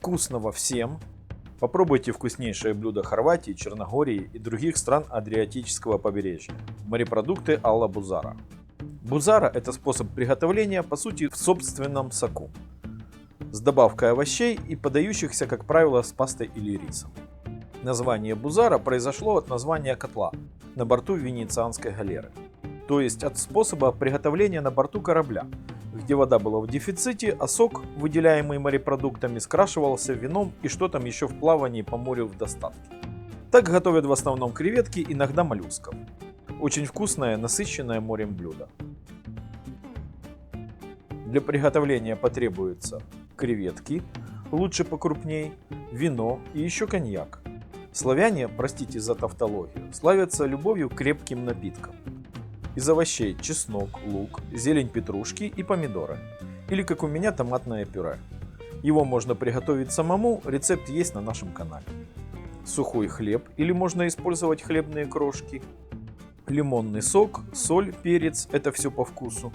Вкусного всем! Попробуйте вкуснейшее блюдо Хорватии, Черногории и других стран Адриатического побережья. Морепродукты Алла Бузара. Бузара – это способ приготовления, по сути, в собственном соку. С добавкой овощей и подающихся, как правило, с пастой или рисом. Название Бузара произошло от названия котла на борту венецианской галеры. То есть от способа приготовления на борту корабля, где вода была в дефиците, а сок, выделяемый морепродуктами, скрашивался вином и что там еще в плавании по морю в достатке. Так готовят в основном креветки, иногда моллюсков. Очень вкусное, насыщенное морем блюдо. Для приготовления потребуются креветки, лучше покрупней, вино и еще коньяк. Славяне, простите за тавтологию, славятся любовью к крепким напиткам. Из овощей чеснок, лук, зелень петрушки и помидоры. Или как у меня томатное пюре. Его можно приготовить самому, рецепт есть на нашем канале. Сухой хлеб или можно использовать хлебные крошки. Лимонный сок, соль, перец – это все по вкусу.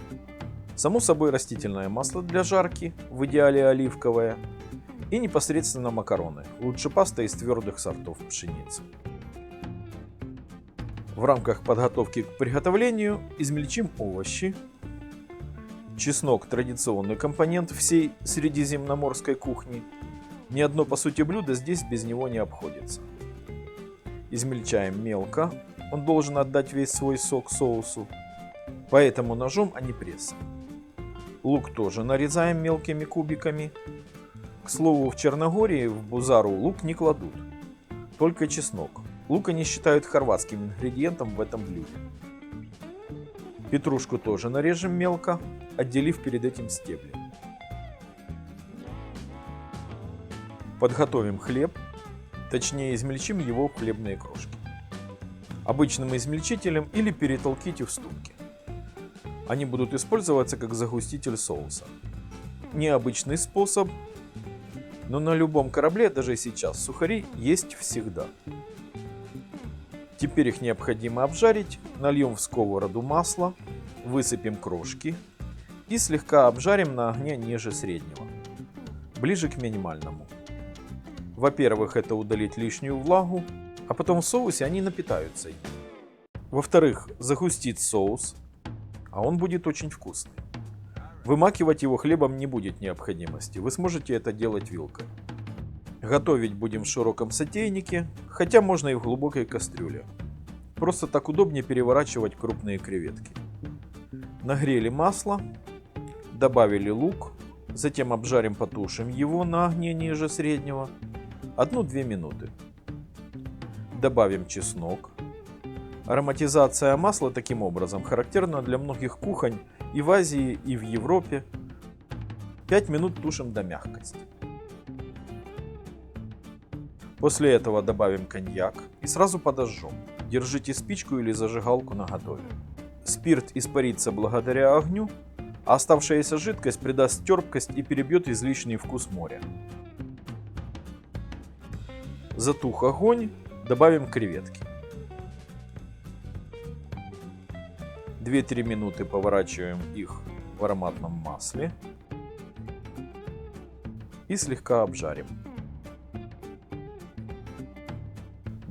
Само собой растительное масло для жарки, в идеале оливковое. И непосредственно макароны, лучше паста из твердых сортов пшеницы. В рамках подготовки к приготовлению измельчим овощи. Чеснок – традиционный компонент всей средиземноморской кухни. Ни одно по сути блюдо здесь без него не обходится. Измельчаем мелко, он должен отдать весь свой сок соусу, поэтому ножом, а не прессом. Лук тоже нарезаем мелкими кубиками. К слову, в Черногории в бузару лук не кладут, только чеснок. Лук они считают хорватским ингредиентом в этом блюде. Петрушку тоже нарежем мелко, отделив перед этим стебли. Подготовим хлеб, точнее измельчим его в хлебные крошки. Обычным измельчителем или перетолките в ступке. Они будут использоваться как загуститель соуса. Необычный способ, но на любом корабле, даже сейчас, сухари есть всегда. Теперь их необходимо обжарить. Нальем в сковороду масло, высыпем крошки и слегка обжарим на огне ниже среднего, ближе к минимальному. Во-первых, это удалить лишнюю влагу, а потом в соусе они напитаются. Во-вторых, загустит соус, а он будет очень вкусный. Вымакивать его хлебом не будет необходимости, вы сможете это делать вилкой. Готовить будем в широком сотейнике, хотя можно и в глубокой кастрюле. Просто так удобнее переворачивать крупные креветки. Нагрели масло, добавили лук, затем обжарим потушим его на огне ниже среднего 1-2 минуты. Добавим чеснок. Ароматизация масла таким образом характерна для многих кухонь и в Азии, и в Европе. 5 минут тушим до мягкости. После этого добавим коньяк и сразу подожжем. Держите спичку или зажигалку на готове. Спирт испарится благодаря огню, а оставшаяся жидкость придаст терпкость и перебьет излишний вкус моря. Затух огонь, добавим креветки. 2-3 минуты поворачиваем их в ароматном масле и слегка обжарим.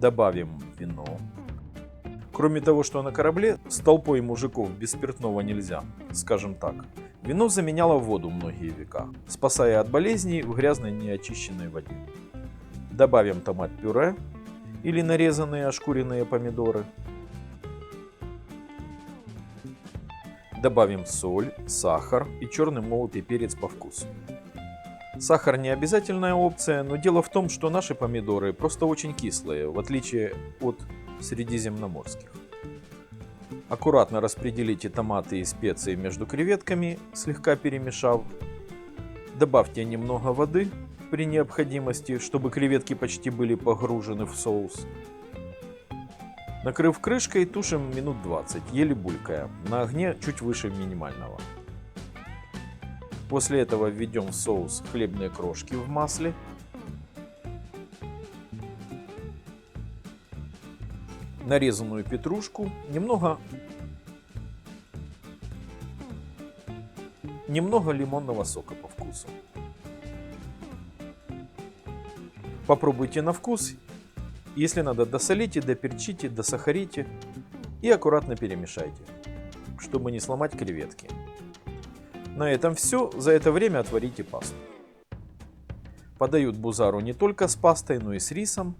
Добавим вино. Кроме того, что на корабле с толпой мужиков без спиртного нельзя, скажем так. Вино заменяло воду многие века, спасая от болезней в грязной неочищенной воде. Добавим томат-пюре или нарезанные ошкуренные помидоры. Добавим соль, сахар и черный молотый перец по вкусу. Сахар не обязательная опция, но дело в том, что наши помидоры просто очень кислые, в отличие от средиземноморских. Аккуратно распределите томаты и специи между креветками, слегка перемешав. Добавьте немного воды при необходимости, чтобы креветки почти были погружены в соус. Накрыв крышкой, тушим минут 20, еле булькая, на огне чуть выше минимального. После этого введем в соус хлебные крошки в масле. Нарезанную петрушку, немного, немного лимонного сока по вкусу. Попробуйте на вкус. Если надо, досолите, доперчите, досахарите и аккуратно перемешайте, чтобы не сломать креветки. На этом все. За это время отварите пасту. Подают бузару не только с пастой, но и с рисом.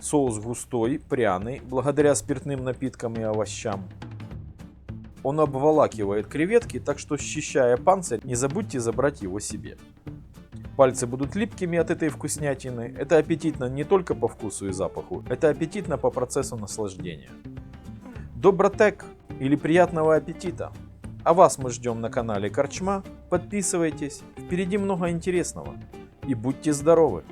Соус густой, пряный, благодаря спиртным напиткам и овощам. Он обволакивает креветки, так что счищая панцирь, не забудьте забрать его себе. Пальцы будут липкими от этой вкуснятины. Это аппетитно не только по вкусу и запаху, это аппетитно по процессу наслаждения. Добротек или приятного аппетита! А вас мы ждем на канале Корчма. Подписывайтесь, впереди много интересного. И будьте здоровы!